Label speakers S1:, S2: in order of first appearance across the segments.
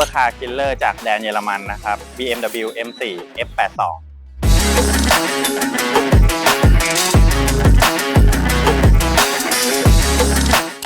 S1: ราร์คิลเลอร์จากแดนเยอรมันนะครับ BMW M4 F82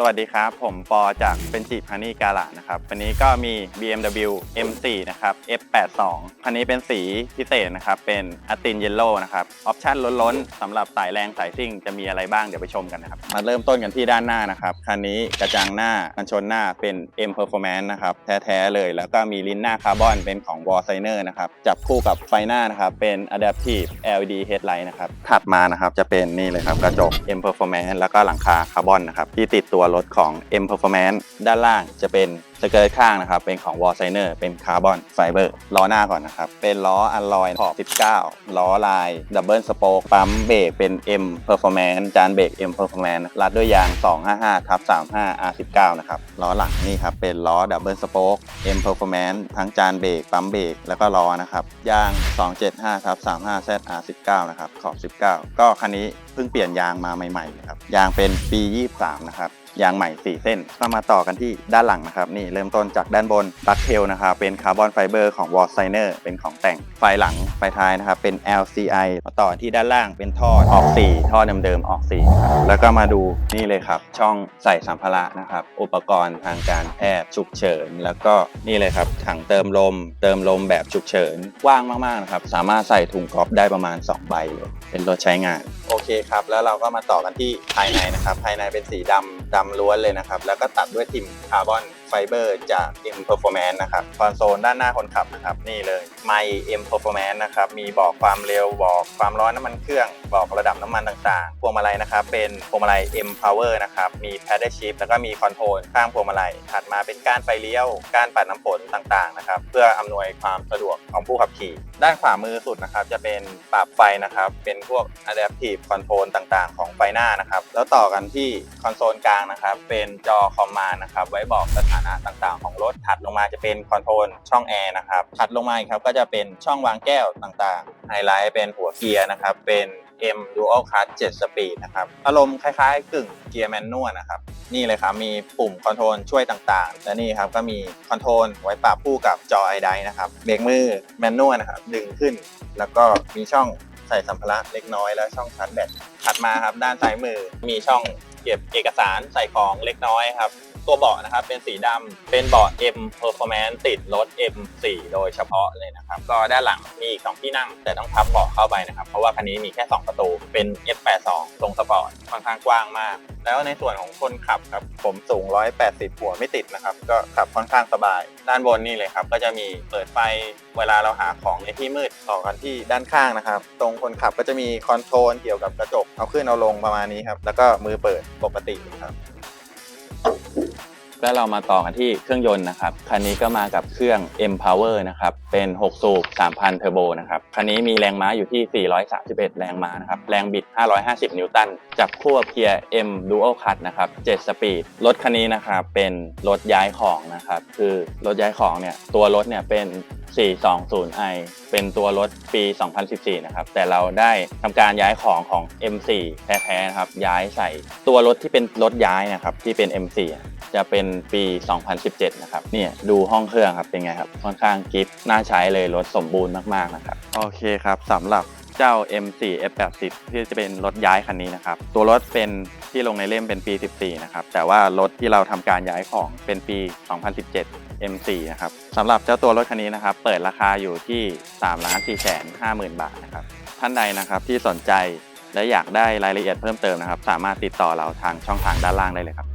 S1: วัสดีครับ ผมปอจากเป็นจิพานี่กาลานะครับ วันนี้ก็มี BMW M4 นะครับ F82 คันนี้เป็นสีพิเศษนะครับ เป็นอัตินเยลโล่นะครับ ออปชั่นล้นๆสำหรับสายแรงสายซิ่งจะมีอะไรบ้างเดี๋ยวไปชมกันนะครับ มาเริ่มต้นกันที่ด้านหน้านะครับ คันนี้กระจังหน้ากันชนหน้าเป็น M Performance นะครับแท้ๆเลย แล้วก็มีลิ้นหน้าคาร์บอนเป็นของ w a r s i g n e r นะครับ จับคู่กับไฟหน้านะครับเป็น Adaptive LED Headlight นะครับถัดมานะครับจะเป็นนี่เลยครับกระจก M Performance แล้วก็หลังคาคาร์บอนนะครับที่ติดตัวรถของ M Performance ด้านล่างจะเป็นสเกิร์ตข้างนะครับ เป็นของ w a r s i g n e r เป็นคาร์บอนไฟเบอร์ล้อหน้าก่อนนะครับ เป็นล้ออัลลอยขอบ 19 ล้อลายดับเบิลสโป๊กปั๊มเบรกเป็น M Performance จานเบรก M Performance รัดด้วยยาง 255ทับ35 R19 นะครับ ล้อหลังนี่ครับ เป็นล้อดับเบิลสโป๊ก M Performance ทั้งจานเบรกปั๊มเบรกแล้วก็ล้อนะครับยาง 275ทับ35 ZR19 นะครับขอบ 19 ก็คันนี้เพิ่งเปลี่ยนยางมาใหม่ๆเลยครับยางเป็นปี 23 นะครับ ยางใหม่ 4 เส้นก็มาต่อกันที่ด้านหลังนะครับ นี่เริ่มต้นจากด้านบนดักเทลนะครับ เป็นคาร์บอนไฟเบอร์ของ w a l s i g n e r เป็นของแต่งไฟหลังไฟท้ายนะครับ เป็น LCI มาต่อที่ด้านล่างเป็นท่อออกสีท่อเดิมๆออกสีครับแล้วก็มาดูนี่เลยครับ ช่องใส่สัมภาระนะครับ อุปกรณ์ทางการแพทย์ฉุกเฉิน แล้วก็นี่เลยครับถังเติมลม เติมลมแบบฉุกเฉินกว้างมากๆนะครับสามารถใส่ถุงกอล์ฟได้ประมาณ 2 ใบเลยเป็นรถใช้งาน โอเคครับ แล้วเราก็มาต่อกันที่ภายในนะครับ ภายในเป็นสีดำ ดำล้วนเลยนะครับ แล้วก็ตัดด้วยทิมคาร์บอน ไฟเบอร์จาก M Performance นะครับคอนโซลด้านหน้าคนขับนะครับนี่เลยไม M Performance นะครับมีบอกความเร็วบอกความร้อนน้ำมันเครื่อง บอกระดับน้ำมันต่างๆ พวงมาลัยนะครับเป็นพวงมาลัย M Power นะครับมี Paddle Shift แล้วก็มีคอนโทรลข้างพวงมาลัยถัดมาเป็นก้านไฟเลี้ยวก้านปัดน้ำฝนต่างๆนะครับเพื่ออำนวยความสะดวกของผู้ขับขี่ ด้านขวามือสุดนะครับจะเป็นปรับไฟนะครับเป็นพวก Adaptive Control ต่างๆ ของไฟหน้านะครับแล้วต่อกันที่คอนโซลกลางนะครับเป็นจอคอมมานด์นะครับไว้บอกสถานะต่างๆ ของรถถัดลงมาจะเป็นคอนโทรลช่องแอร์นะครับถัดลงมาอีกครับก็จะเป็นช่องวางแก้วต่างๆไฮไลท์เป็นหัวเกียร์นะครับเป็น M Dual Clutch 7 Speed นะครับอารมณ์คล้ายๆ กึ่งเกียร์แมนนวลนะครับ นี่เลยครับมีปุ่มคอนโทรลช่วยต่างๆ และนี่ครับก็มีคอนโทรลไว้ปรับคู่กับจอไอไดนะครับเบรกมือแมนนวลนะครับดึงขึ้น แล้วก็มีช่องใส่สัมภาระเล็กน้อยและช่องชาร์จแบตถัดมาครับด้านซ้ายมือมีช่อง เก็บเอกสารใส่ของเล็กน้อยครับ ตัวเบาะนะครับเป็นสีดำเป็นเบาะ M Performance ติดรถ M4 โดยเฉพาะเลยนะครับ ก็ด้านหลังมีอีก 2 ที่นั่ง แต่ต้องพับเบาะเข้าไปนะครับ เพราะว่าคันนี้มีแค่ 2 ประตูเป็น F82 ทรงสปอร์ตค่อนข้างกว้างมากแล้วในส่วนของคนขับครับผมสูง 180 หัวไม่ติดนะครับ ก็ขับค่อนข้างสบาย ด้านบนนี่เลยครับ ก็จะมีเปิดไฟเวลาเราหาของในที่มืดต่อกันที่ด้านข้างนะครับ ตรงคนขับก็จะมีคอนโทรลเกี่ยวกับกระจกเอาขึ้นเอาลงประมาณนี้ครับแล้วก็มือเปิดปกติครับ แล้วเรามาต่อกันที่เครื่องยนต์นะครับ คันนี้ก็มากับเครื่อง M Power นะครับ เป็น 6 สูบ 3,000 เทอร์โบนะครับ คันนี้มีแรงม้าอยู่ที่ 431 แรงม้านะครับ แรงบิด 550 นิวตัน จับคู่เกียร์ M Dual cut นะครับ 7 สปีด รถคันนี้นะครับเป็นรถย้ายของนะครับ คือรถย้ายของเนี่ย ตัวรถเนี่ยเป็น 420i เป็นตัวรถปี 2014 นะครับ แต่เราได้ทำการย้ายของของ M4 แท้ๆนะครับ ย้ายใส่ตัวรถที่เป็นรถย้ายนะครับ ที่เป็น M4 จะเป็นปี 2017 นะครับเนี่ยดูห้องเครื่องครับเป็นไงครับค่อนข้างกิฟต์น่าใช้เลยรถสมบูรณ์มากๆนะครับโอเคครับสำหรับเจ้า M4 F80 ที่จะเป็นรถย้ายคันนี้นะครับ ตัวรถเป็นที่ลงในเล่มเป็นปี 14 นะครับ แต่ว่ารถที่เราทำการย้ายของเป็นปี 2017 M4 นะครับสำหรับเจ้าตัวรถคันนี้นะครับ เปิดราคาอยู่ที่3ล้าน4แสน50,000 บาทนะครับ ท่านใดนะครับที่สนใจและอยากได้รายละเอียดเพิ่มเติมนะครับ สามารถติดต่อเราทางช่องทางด้านล่างได้เลยครับ